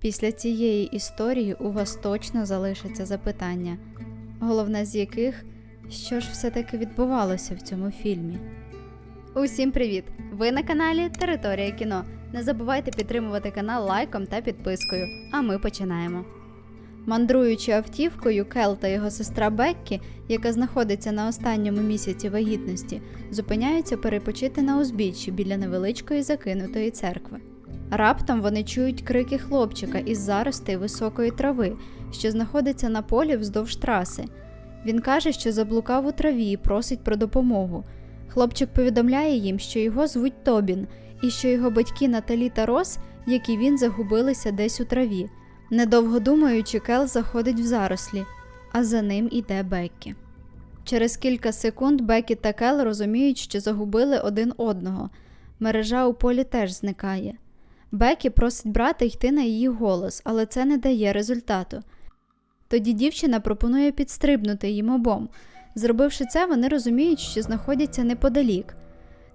Після цієї історії у вас точно залишаться запитання, головне з яких, що ж все-таки відбувалося в цьому фільмі. Усім привіт! Ви на каналі Територія кіно. Не забувайте підтримувати канал лайком та підпискою, а ми починаємо. Мандруючи автівкою, Кел та його сестра Беккі, яка знаходиться на останньому місяці вагітності, зупиняються перепочити на узбіччі біля невеличкої закинутої церкви. Раптом вони чують крики хлопчика із заростей високої трави, що знаходиться на полі вздовж траси. Він каже, що заблукав у траві і просить про допомогу. Хлопчик повідомляє їм, що його звуть Тобін, і що його батьки Наталі та Рос, як і він, загубилися десь у траві. Недовго думаючи, Кел заходить в зарослі, а за ним іде Беккі. Через кілька секунд Бекі та Кел розуміють, що загубили один одного. Мережа у полі теж зникає. Бекі просить брата йти на її голос, але це не дає результату. Тоді дівчина пропонує підстрибнути їм обом. Зробивши це, вони розуміють, що знаходяться неподалік.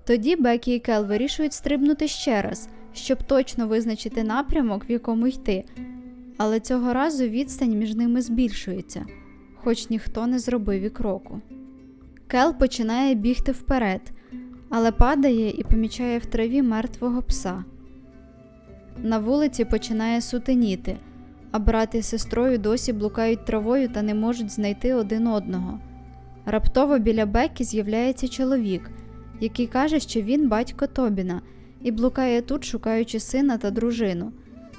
Тоді Бекі і Кел вирішують стрибнути ще раз, щоб точно визначити напрямок, в якому йти. Але цього разу відстань між ними збільшується, хоч ніхто не зробив і кроку. Кел починає бігти вперед, але падає і помічає в траві мертвого пса. На вулиці починає сутеніти, а брат із сестрою досі блукають травою та не можуть знайти один одного. Раптово біля Бекі з'являється чоловік, який каже, що він батько Тобіна, і блукає тут, шукаючи сина та дружину.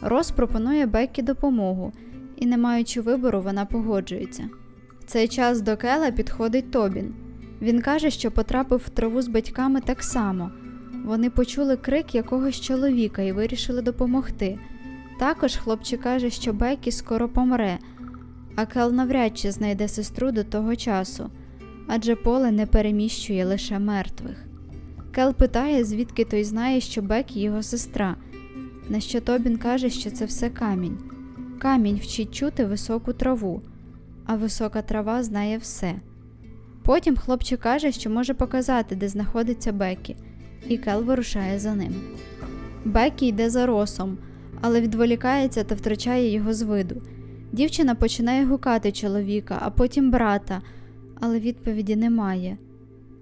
Рос пропонує Беккі допомогу, і, не маючи вибору, вона погоджується. В цей час до Кела підходить Тобін. Він каже, що потрапив в траву з батьками так само. Вони почули крик якогось чоловіка і вирішили допомогти. Також хлопчик каже, що Бекі скоро помре, а Кел навряд чи знайде сестру до того часу, адже поле не переміщує лише мертвих. Кел питає, звідки той знає, що Бекі його сестра. На що Тобін каже, що це все камінь. Камінь вчить чути високу траву, а висока трава знає все. Потім хлопчик каже, що може показати, де знаходиться Бекі, і Кел вирушає за ним. Бекі йде за росом, але відволікається та втрачає його з виду. Дівчина починає гукати чоловіка, а потім брата, але відповіді немає.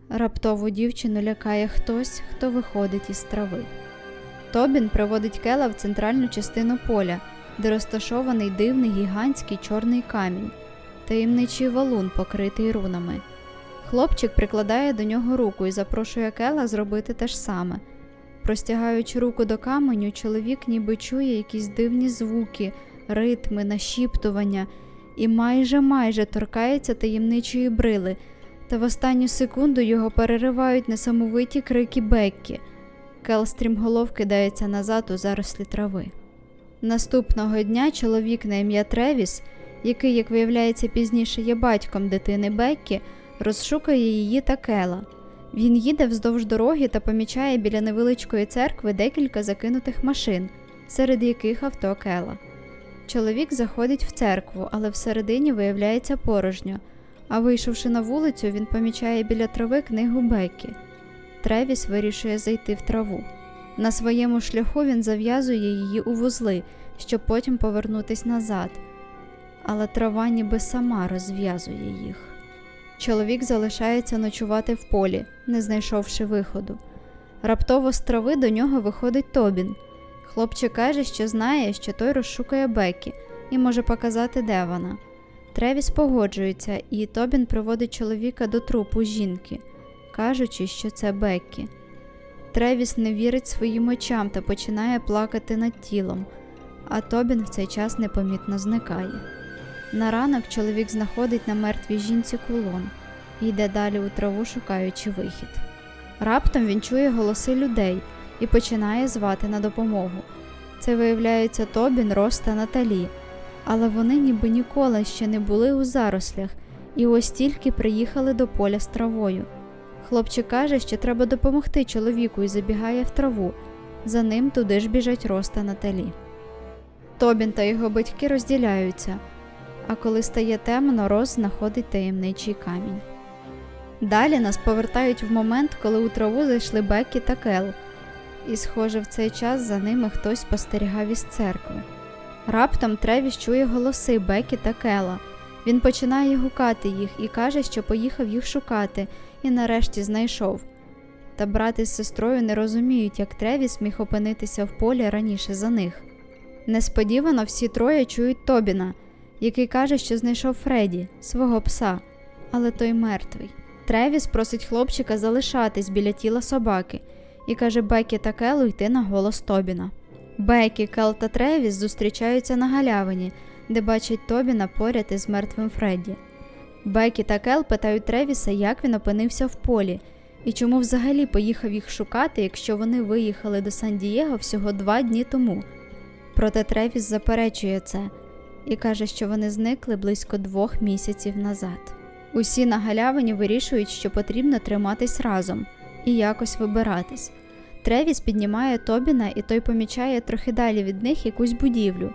Раптово дівчину лякає хтось, хто виходить із трави. Тобін приводить Кела в центральну частину поля, де розташований дивний гігантський чорний камінь, таємничий валун, покритий рунами. Хлопчик прикладає до нього руку і запрошує Кела зробити те ж саме. Простягаючи руку до каменю, чоловік ніби чує якісь дивні звуки, ритми, нашіптування і майже майже торкається таємничої брили, та в останню секунду його переривають несамовиті крики Беккі. Кел стрімголов кидається назад у зарослі трави. Наступного дня чоловік на ім'я Тревіс, який, як виявляється, пізніше є батьком дитини Беккі, розшукує її та Кела. Він їде вздовж дороги та помічає біля невеличкої церкви декілька закинутих машин, серед яких авто Кела. Чоловік заходить в церкву, але всередині виявляється порожньо, а вийшовши на вулицю, він помічає біля трави книгу Беккі. Тревіс вирішує зайти в траву. На своєму шляху він зав'язує її у вузли, щоб потім повернутись назад, але трава ніби сама розв'язує їх. Чоловік залишається ночувати в полі, не знайшовши виходу. Раптово з трави до нього виходить Тобін. Хлопчик каже, що знає, що той розшукує Бекі і може показати, де вона. Тревіс погоджується, і Тобін приводить чоловіка до трупу жінки, кажучи, що це Беккі. Тревіс не вірить своїм очам та починає плакати над тілом, а Тобін в цей час непомітно зникає. На ранок чоловік знаходить на мертвій жінці кулон і йде далі у траву, шукаючи вихід. Раптом він чує голоси людей і починає звати на допомогу. Це виявляється Тобін, Рос та Наталі, але вони ніби ніколи ще не були у зарослях і ось тільки приїхали до поля з травою. Хлопчик каже, що треба допомогти чоловіку і забігає в траву. За ним туди ж біжать Рос та Наталі. Тобін та його батьки розділяються, а коли стає темно, Рос знаходить таємничий камінь. Далі нас повертають в момент, коли у траву зайшли Беккі та Кел, і, схоже, в цей час за ними хтось спостерігав із церкви. Раптом Тревіс чує голоси Бекі та Кела. Він починає гукати їх і каже, що поїхав їх шукати, і нарешті знайшов. Та брат із сестрою не розуміють, як Тревіс міг опинитися в полі раніше за них. Несподівано всі троє чують Тобіна, який каже, що знайшов Фредді, свого пса, але той мертвий. Тревіс просить хлопчика залишатись біля тіла собаки і каже Бекі та Келу йти на голос Тобіна. Бекі, Кел та Тревіс зустрічаються на галявині, де бачать Тобіна поряд із мертвим Фредді. Бекі та Кел питають Тревіса, як він опинився в полі і чому взагалі поїхав їх шукати, якщо вони виїхали до Сан-Дієго всього два дні тому. Проте Тревіс заперечує це і каже, що вони зникли близько двох місяців назад. Усі на галявині вирішують, що потрібно триматись разом і якось вибиратись. Тревіс піднімає Тобіна, і той помічає трохи далі від них якусь будівлю.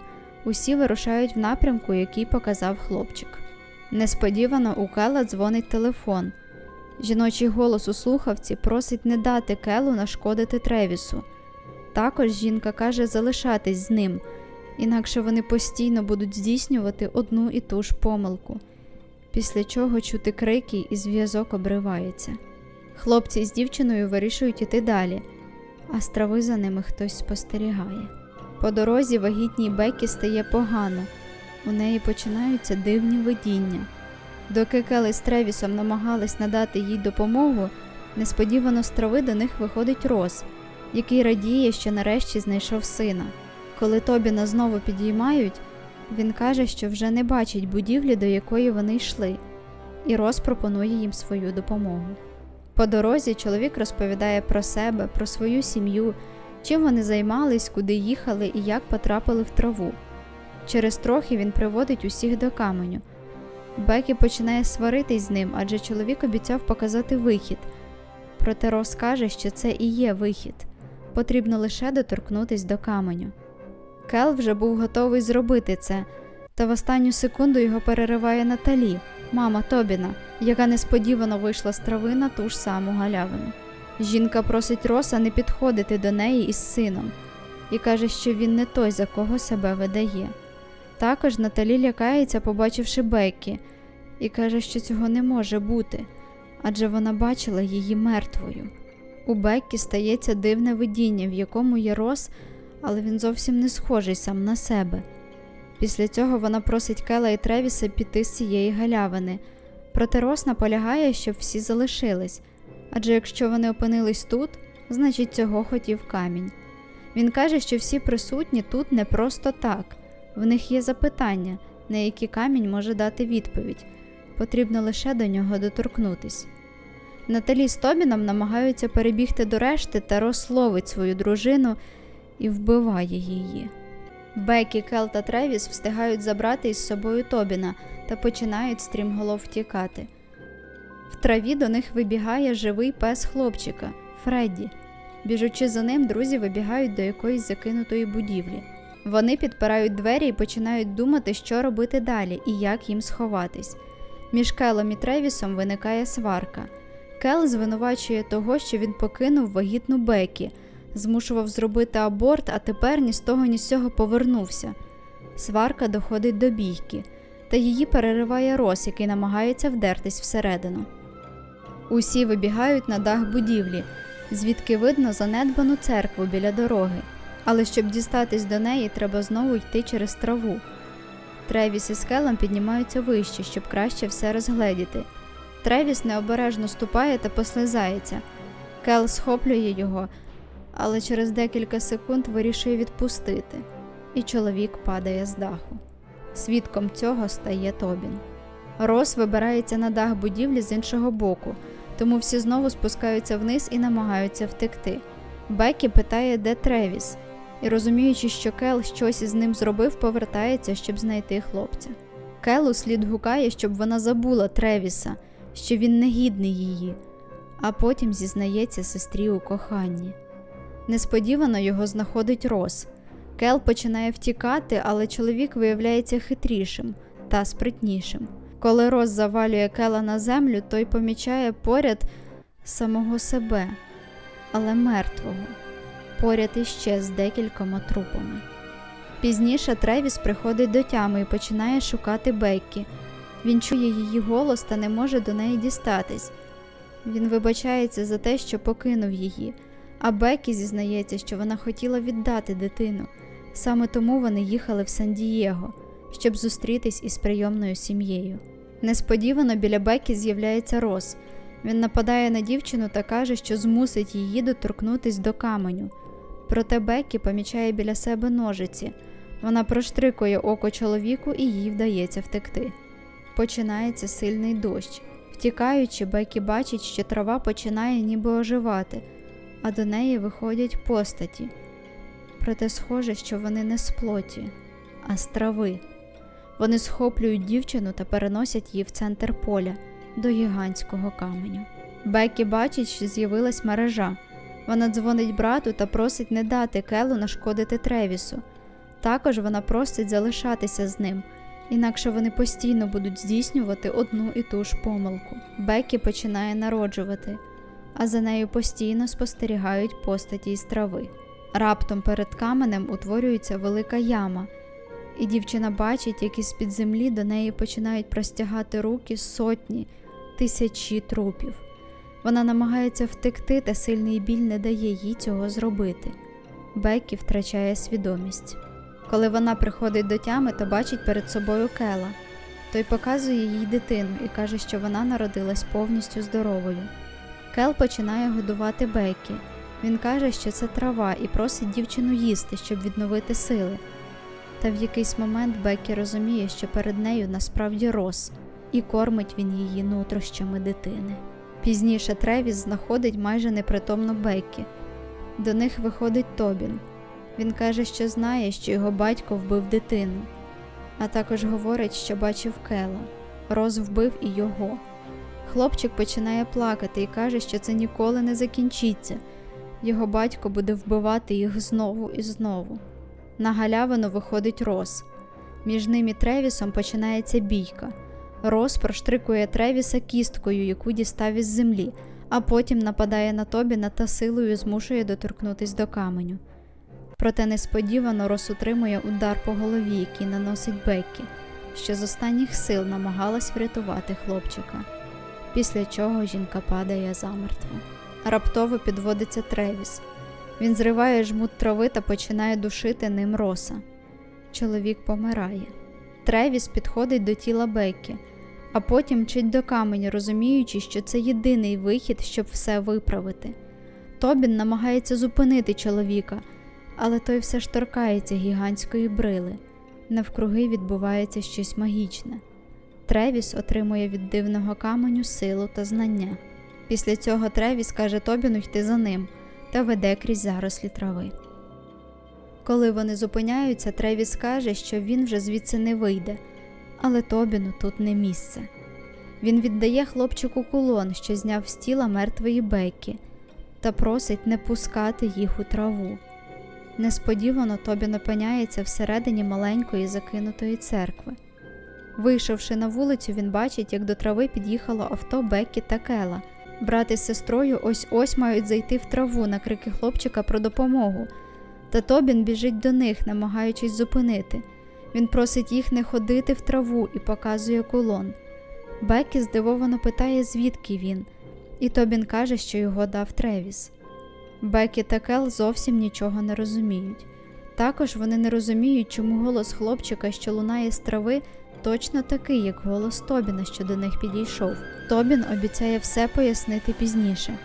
Усі вирушають в напрямку, який показав хлопчик. Несподівано у Кела дзвонить телефон. Жіночий голос у слухавці просить не дати Келу нашкодити Тревісу. Також жінка каже залишатись з ним, інакше вони постійно будуть здійснювати одну і ту ж помилку, після чого чути крики і зв'язок обривається. Хлопці з дівчиною вирішують іти далі, а з трави за ними хтось спостерігає. По дорозі вагітній Бекі стає погано, у неї починаються дивні видіння. Доки Келли з Тревісом намагались надати їй допомогу, несподівано з трави до них виходить Рос, який радіє, що нарешті знайшов сина. Коли Тобіна знову підіймають, він каже, що вже не бачить будівлі, до якої вони йшли, і Рос пропонує їм свою допомогу. По дорозі чоловік розповідає про себе, про свою сім'ю, чим вони займались, куди їхали і як потрапили в траву. Через трохи він приводить усіх до каменю. Бекі починає сваритись з ним, адже чоловік обіцяв показати вихід. Проте Рос каже, що це і є вихід. Потрібно лише доторкнутись до каменю. Кел вже був готовий зробити це, та в останню секунду його перериває Наталі, мама Тобіна, яка несподівано вийшла з трави на ту ж саму галявину. Жінка просить Роса не підходити до неї із сином і каже, що він не той, за кого себе видає. Також Наталі лякається, побачивши Беккі, і каже, що цього не може бути, адже вона бачила її мертвою. У Беккі стається дивне видіння, в якому є Рос, але він зовсім не схожий сам на себе. Після цього вона просить Кела і Тревіса піти з цієї галявини, проте Рос наполягає, щоб всі залишились, адже якщо вони опинились тут, значить цього хотів камінь. Він каже, що всі присутні тут не просто так. В них є запитання, на які камінь може дати відповідь. Потрібно лише до нього доторкнутись. Наталі з Тобіном намагаються перебігти до решти та розловить свою дружину і вбиває її. Бекі, Кел та Тревіс встигають забрати із собою Тобіна та починають стрімголов втікати. В траві до них вибігає живий пес хлопчика Фредді. Біжучи за ним, друзі вибігають до якоїсь закинутої будівлі. Вони підпирають двері і починають думати, що робити далі і як їм сховатись. Між Келом і Тревісом виникає сварка. Кел звинувачує того, що він покинув вагітну Бекі, змушував зробити аборт, а тепер ні з того, ні з цього повернувся. Сварка доходить до бійки, та її перериває Рос, який намагається вдертись всередину. Усі вибігають на дах будівлі, звідки видно занедбану церкву біля дороги але щоб дістатись до неї, треба знову йти через траву. Тревіс із Келом піднімаються вище, щоб краще все розгледіти. Тревіс необережно ступає та послизається. Кел схоплює його, але через декілька секунд вирішує відпустити, і чоловік падає з даху. Свідком цього стає Тобін. Рос вибирається на дах будівлі з іншого боку, тому всі знову спускаються вниз і намагаються втекти. Бекі питає, де Тревіс, і розуміючи, що Кел щось із ним зробив, повертається, щоб знайти хлопця. Келу слід гукає, щоб вона забула Тревіса, що він не гідний її, а потім зізнається сестрі у коханні. Несподівано його знаходить Рос. Кел починає втікати, але чоловік виявляється хитрішим та спритнішим. Коли Рос завалює Кела на землю, той помічає поряд самого себе, але мертвого поряд іще з декількома трупами. Пізніше Тревіс приходить до тями і починає шукати Беккі. Він чує її голос та не може до неї дістатись. Він вибачається за те, що покинув її, а Беккі зізнається, що вона хотіла віддати дитину. Саме тому вони їхали в Сан-Дієго, щоб зустрітись із прийомною сім'єю. Несподівано біля Бекі з'являється Рос. Він нападає на дівчину та каже, що змусить її доторкнутись до каменю. Проте Бекі помічає біля себе ножиці. Вона проштрикує око чоловіку і їй вдається втекти. Починається сильний дощ. Втікаючи, Бекі бачить, що трава починає ніби оживати, а до неї виходять постаті. Проте схоже, що вони не з плоті, а з трави. Вони схоплюють дівчину та переносять її в центр поля до гігантського каменю. Бекі бачить, що з'явилась мережа. Вона дзвонить брату та просить не дати Келу нашкодити Тревісу. Також вона просить залишатися з ним, інакше вони постійно будуть здійснювати одну і ту ж помилку. Бекі починає народжувати, а за нею постійно спостерігають постаті із трави. Раптом перед каменем утворюється велика яма, і дівчина бачить, як із під землі до неї починають простягати руки сотні, тисячі трупів. Вона намагається втекти, та сильний біль не дає їй цього зробити. Бекі втрачає свідомість. Коли вона приходить до тями, то бачить перед собою Кела. Той показує їй дитину і каже, що вона народилась повністю здоровою. Кел починає годувати Бекі. Він каже, що це трава, і просить дівчину їсти, щоб відновити сили. Та в якийсь момент Бекі розуміє, що перед нею насправді рос, і кормить він її нутрощами дитини. Пізніше Тревіс знаходить майже непритомну Беккі. До них виходить Тобін. Він каже, що знає, що його батько вбив дитину, а також говорить, що бачив Кела. Роз вбив і його. Хлопчик починає плакати і каже, що це ніколи не закінчиться. Його батько буде вбивати їх знову і знову. На галявину виходить Рос. Між ним і Тревісом починається бійка. Рос проштрикує Тревіса кісткою, яку дістав із землі, а потім нападає на Тобіна та силою змушує доторкнутись до каменю. Проте несподівано Рос утримує удар по голові, який наносить Беккі, що з останніх сил намагалась врятувати хлопчика. Після чого жінка падає замертво. Раптово підводиться Тревіс. Він зриває жмут трави та починає душити ним роса. Чоловік помирає. Тревіс підходить до тіла Беккі, а потім мчить до каменя, розуміючи, що це єдиний вихід, щоб все виправити. Тобін намагається зупинити чоловіка, але той все ж торкається гігантської брили. Навкруги відбувається щось магічне. Тревіс отримує від дивного каменю силу та знання. Після цього Тревіс каже Тобіну йти за ним та веде крізь зарослі трави. Коли вони зупиняються, Тревіс каже, що він вже звідси не вийде, але Тобіну тут не місце. Він віддає хлопчику кулон, що зняв з тіла мертвої Беккі, та просить не пускати їх у траву. Несподівано Тобін опиняється всередині маленької закинутої церкви. Вийшовши на вулицю, він бачить, як до трави під'їхало авто Беккі та Кела. Брат із сестрою ось ось мають зайти в траву на крики хлопчика про допомогу. Та Тобін біжить до них, намагаючись зупинити. Він просить їх не ходити в траву і показує кулон. Бекі здивовано питає, звідки він, і Тобін каже, що його дав Тревіс. Бекі та Кел зовсім нічого не розуміють. Також вони не розуміють, чому голос хлопчика, що лунає з трави, точно такий, як голос Тобіна, що до них підійшов. Тобін обіцяє все пояснити пізніше,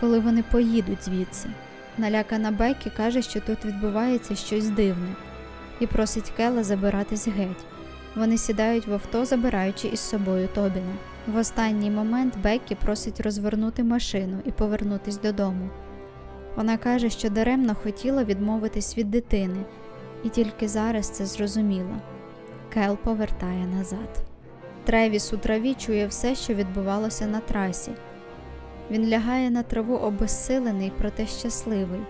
коли вони поїдуть звідси. Налякана Бекі каже, що тут відбувається щось дивне, і просить Кела забиратись геть. Вони сідають в авто, забираючи із собою Тобіна. В останній момент Бекі просить розвернути машину і повернутись додому. Вона каже, що даремно хотіла відмовитись від дитини, і тільки зараз це зрозуміла. Кел повертає назад. Тревіс у траві чує все, що відбувалося на трасі. Він лягає на траву обезсилений, проте щасливий,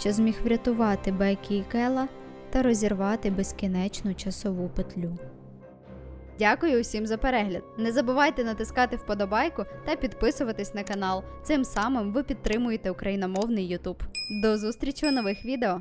що зміг врятувати Бекі і Кела та розірвати безкінечну часову петлю. Дякую усім за перегляд. Не забувайте натискати вподобайку та підписуватись на канал. Цим самим ви підтримуєте україномовний YouTube. До зустрічі у нових відео!